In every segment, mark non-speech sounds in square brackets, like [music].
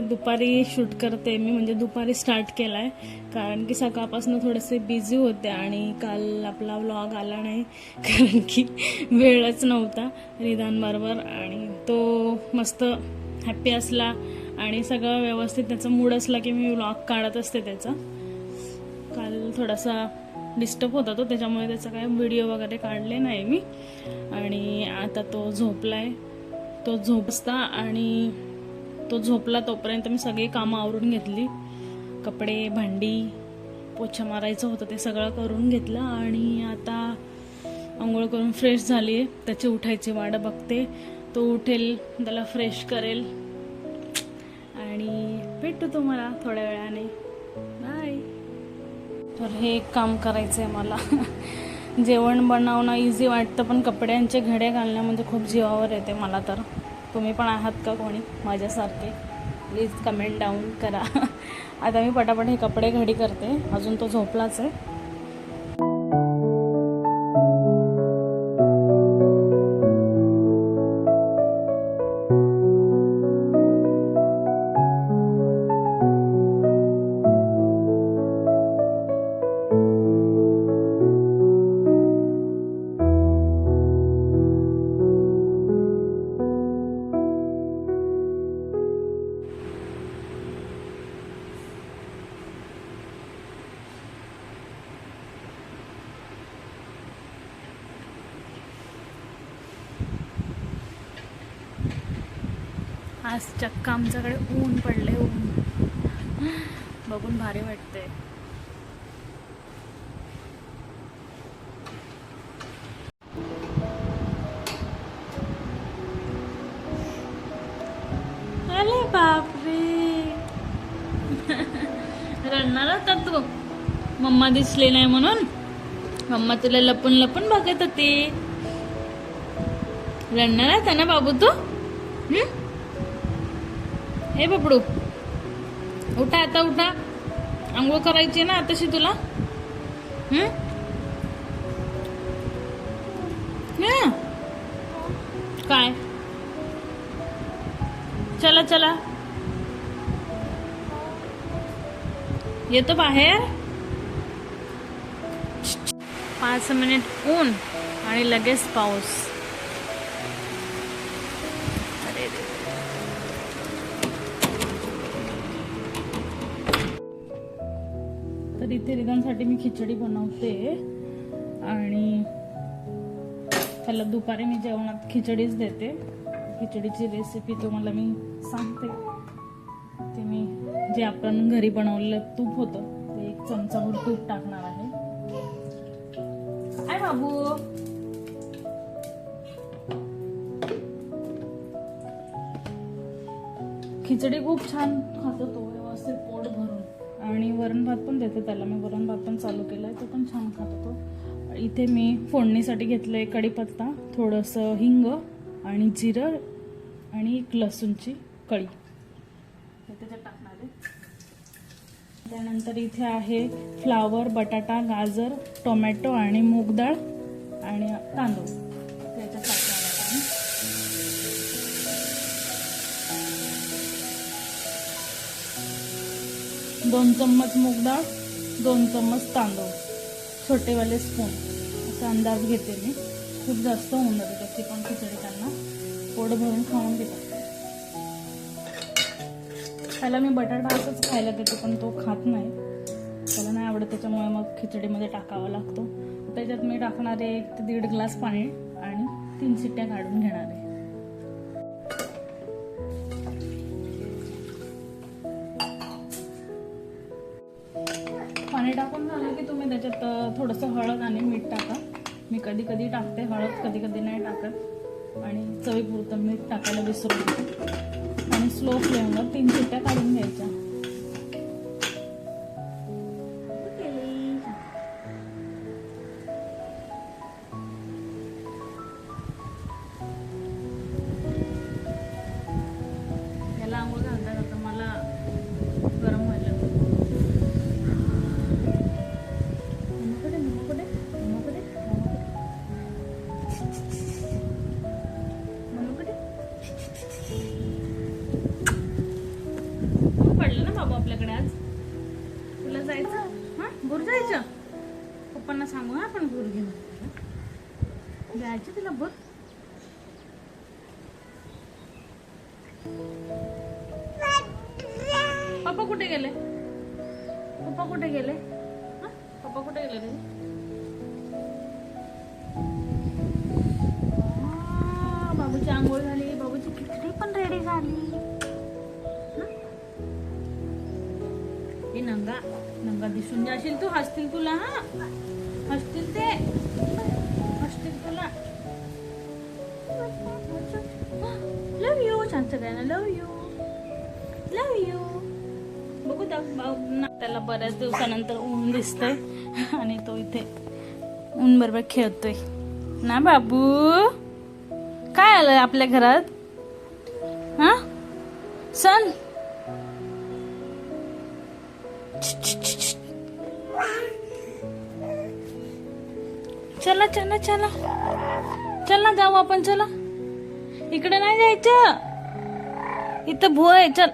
दुपारी शूट करते मी म्हणजे दुपारी स्टार्ट केला आहे कारण की सकाळपासून थोडेसे बिझी होते आणि काल आपला व्लॉग आला नाही [laughs] कारण की वेळच नव्हता रिदानबरोबर आणि तो मस्त हॅप्पी असला आणि सगळं व्यवस्थित त्याचा मूड असला की मी व्लॉग काढत असते त्याचा. काल थोडासा डिस्टर्ब होता तो त्याच्यामुळे त्याचा काय व्हिडिओ वगैरे काढले नाही मी. आणि आता तो झोपलाय. तो झोपसता आणि तो झोपला तोपर्यंत मी सगळी कामं आवरून घेतली. कपडे भांडी पोछा मारायचं होतं ते सगळं करून घेतलं आणि आता आंघोळ करून फ्रेश झाली आहे. त्याची उठायची वाट बघते. तो उठेल त्याला फ्रेश करेल. आणि भेटू तुम्हाला थोड्या वेळाने. बाय तर हे एक काम करायचं आहे मला. [laughs] जेवण बनवणं इझी वाटतं पण कपड्यांचे घडे घालण्यामध्ये म्हणजे खूप जीवावर येते मला तर. तुम्ही पण आहात का कोणी माझ्यासारखे? प्लीज कमेंट डाऊन करा. [laughs] आता मी पटापट हे कपडे घडी करते. अजून तो झोपलाच आहे. आज चक्क आमच्याकडे ऊन पडले ऊन. बघून भारी वाटते अरे बापरे. रडणार होता तू. मम्मा दिसली नाही म्हणून. मम्मा तुला लपून लपून बघत होती. रडणार होता ना बाबू तू? हम्म? हे बबडू उठा आता उठा. आंघोळ करायची ना आताशी तुला. काय? चला चला. येतो बाहेर. पाच मिनिट ऊन आणि लगेच पाऊस. तर इथे मी खिचडी बनवते. आणि त्याला दुपारी मी जेवणात खिचडीच देते. खिचडीची रेसिपी तुम्हाला मी सांगते. ते मी जे आपण घरी बनवलेलं तूप होतं ते एक चमचाभर तूप टाकणार आहे. काय बाबू! खिचडी खूप छान खातो तो व्यवस्थित पोट भरून. आणि वरण भात पण देते त्याला. मी वरण भात पण चालू केलाय तो पण छान खात होतो इथे मी फोडणीसाठी घेतलंय कढीपत्ता थोडंसं हिंग आणि जिरं आणि एक लसूणची कळी. त्याच्यात टाकणार आहे. त्यानंतर इथे आहे फ्लावर बटाटा गाजर टोमॅटो आणि मूग डाळ आणि तांदूळ. दोन चम्मच मूग डाळ दोन चम्मच तांदूळ. छोटेवाले स्पून असा अंदाज घेते मी. खूप जास्त होऊन जाते त्याची पण खिचडी त्यांना. पोट भरून खाऊन देते. त्याला मी बटाटा असंच खायला देते पण तो खात नाही. त्याला नाही आवडत त्याच्यामुळे मग खिचडीमध्ये टाकावा लागतो. त्याच्यात मी टाकणार आहे एक ते दीड ग्लास पाणी आणि तीन सिट्ट्या काढून घेणार आहे. त्याच्यात थोडंसं हळद आणि मीठ टाका. मी कधी कधी टाकते हळद कधी कधी नाही टाकत. आणि चवीपुरतं मीठ टाकायला विसरू आणि स्लो फ्लेमवर तीन शिट्ट्या काढून घ्यायच्या. गेले? पप्पा कुठे गेले? हा? पप्पा कुठे गेले रे? बाबूची आंघोळ झाली. बाबूची खिचडी पण रेडी झाली. हा? नंगा नंगा दिसून जाशील तू हसतील तुला हा? हसतील ते. हसतील तुला. लव यू छान सगळ्यांना. लव यू लव यू बघू त्या भाऊ- ना- त्याला बऱ्याच दिवसानंतर ऊन दिसतंय. आणि तो इथे ऊन बरोबर खेळतोय. ना बाबू? काय आलं आपल्या घरात? हा? सन चला चला चला. चल ना जाऊ आपण चला. इकडे नाही जायचं. इथं भू आहे चल.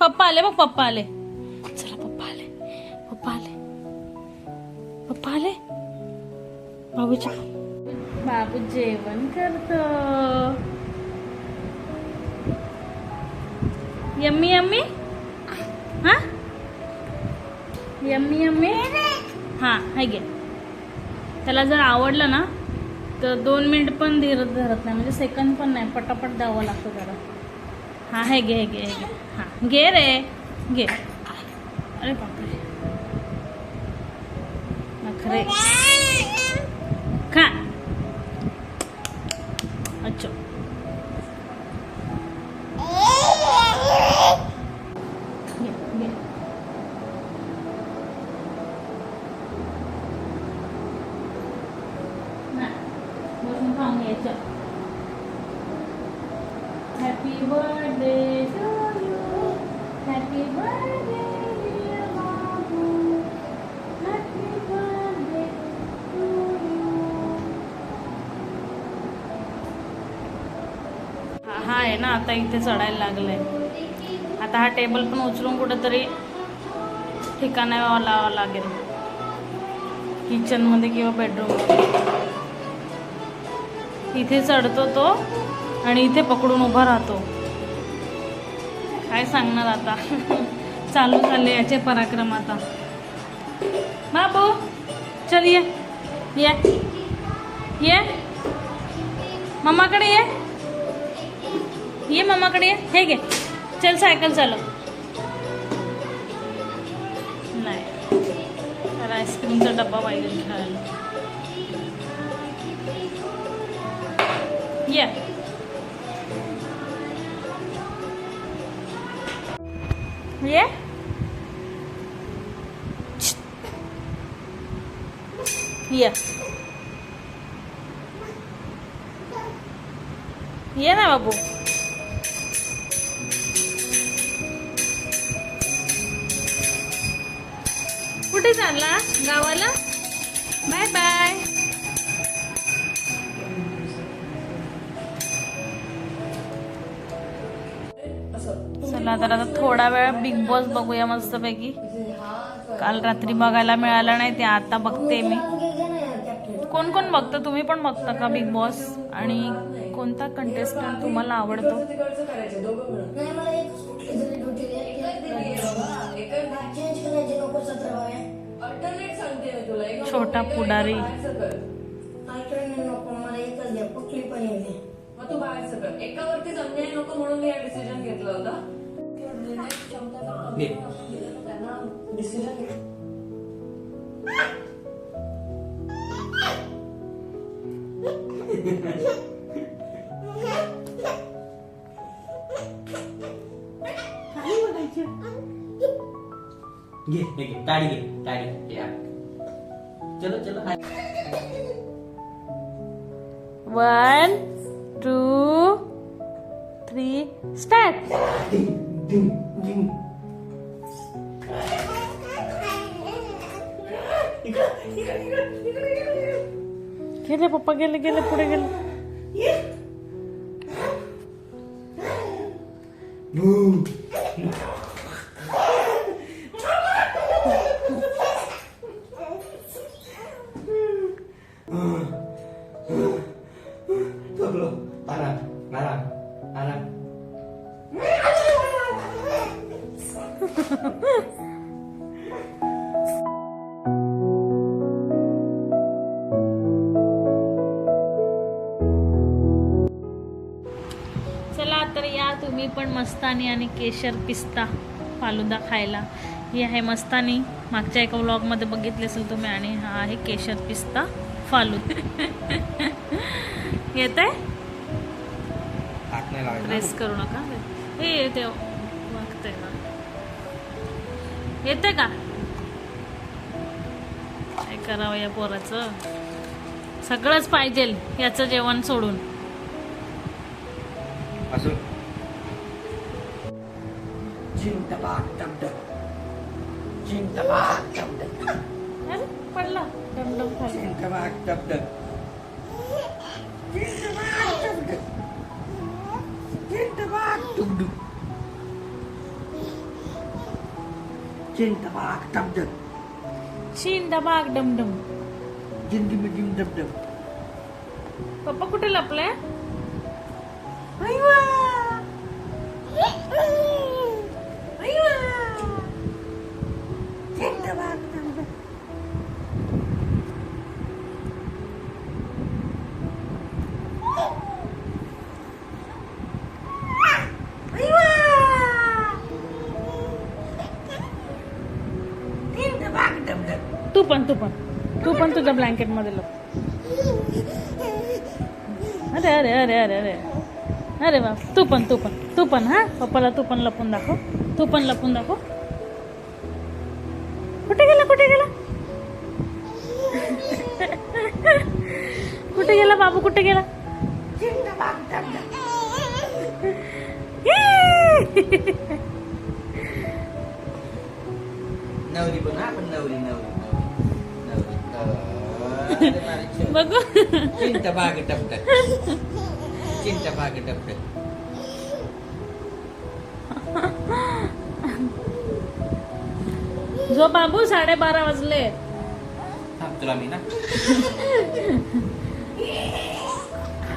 पप्पा आले बघ पप्पा आले चला पप्पा आले पप्पा आले पप्पा आले बाबूची बाबू जेवण करतो. Yummy yummy? हा? Yummy yummy? हा हे घे. त्याला जर आवडलं ना तर दोन मिनिट पण धीरत धरत नाही. म्हणजे सेकंद पण नाही. पटापट द्यावं लागतं जरा. हा हे घे हे घे हे घे. हा. घे रे घे अरे बापरे नखरे खा अच्छा घे घे हा आहे ना आता इथे चढायला लागलंय. आता हा टेबल पण उचलून कुठेतरी ठिकाणा लावावं लागेल. किचनमध्ये किंवा बेडरूममध्ये इथे चढतो तो आणि इथे पकडून उभा राहतो. काय सांगणार आता? [laughs] चालू झाले याचे पराक्रम आता. बाबू चल ये. ये. ये. मम्माकडे ये. ये मम्माकडे ये हे घे चल सायकल चालव नाही त्याला आईस्क्रीमचा डब्बा पाहिजे खेळायला ये। ये? ये। ये ना बाबू। चालला गावाला? बाय बाय चला तर आता थोडा वेळ बिग बॉस बघूया मस्तपैकी. काल रात्री बघायला मिळालं नाही ते आता बघते मी. कोण कोण बघतं? तुम्ही पण बघता का बिग बॉस आणि कोणता कंटेस्टंट तुम्हाला आवडतो? येऊ दे मग तू बाहेरचं कर एकावरतीच अन्याय नको म्हणून मी हा डिसिजन घेतला होता त्यांना डिसिजन घे हे घे टाळी घे टाळी वन टू थ्री स्टार्ट गेले पप्पा गेले गेले पुढे गेले Tolong, nahan, चला तर या तुम्ही पण मस्तानी आणि केशर पिस्ता फालुदा खायला. ही आहे मस्तानी. मागच्या एका व्लॉगमध्ये बघितले असेल तुम्ही आणि हा आहे केशर पिस्ता फालुदा. [laughs] येत आहे प्रेस करू नका. हे येते. वागते ना. येते का? काय करावं या पोराचं? सगळंच पाहिजे याचं जेवण सोडून. पडला. डमडम खाली. चिंतबाग डबडब शीन डबाग डमडम जिंदगी में जिम डबडब पप्पा कुठे लपलाय तू पण. तू पण तुझ्या ब्लँकेटमध्ये लप अरे अरे अरे अरे अरे. अरे बाप तू पण तू पण. तू पण हा? पप्पाला तू पण लपून दाखव. तू पण लपून दाखव. कुठे गेला कुठे गेला? कुठे गेला बाबू? कुठे गेला? नवरी पण हा पण नवरी नवरी. नवरी अरे माझी चिं- बघू चिंतबाग डबडब चिंतबाग डबडब जो बाबू साडेबारा वाजले. तुला मी ना.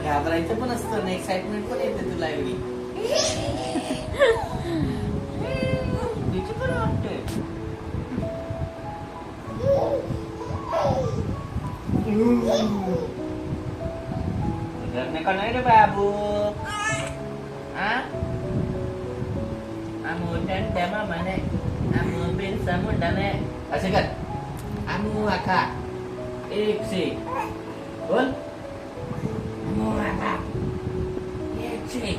घाबरायचं पण असतं ना एक्साइटमेंट पण येते तुला एवढी. [laughs] पण वाटते. घरने का नाही रे बाबू हा आमू त्या मामाने आमू बिन समुंडाने असे कर आमू आखा एक से बोल आमू आखा एक से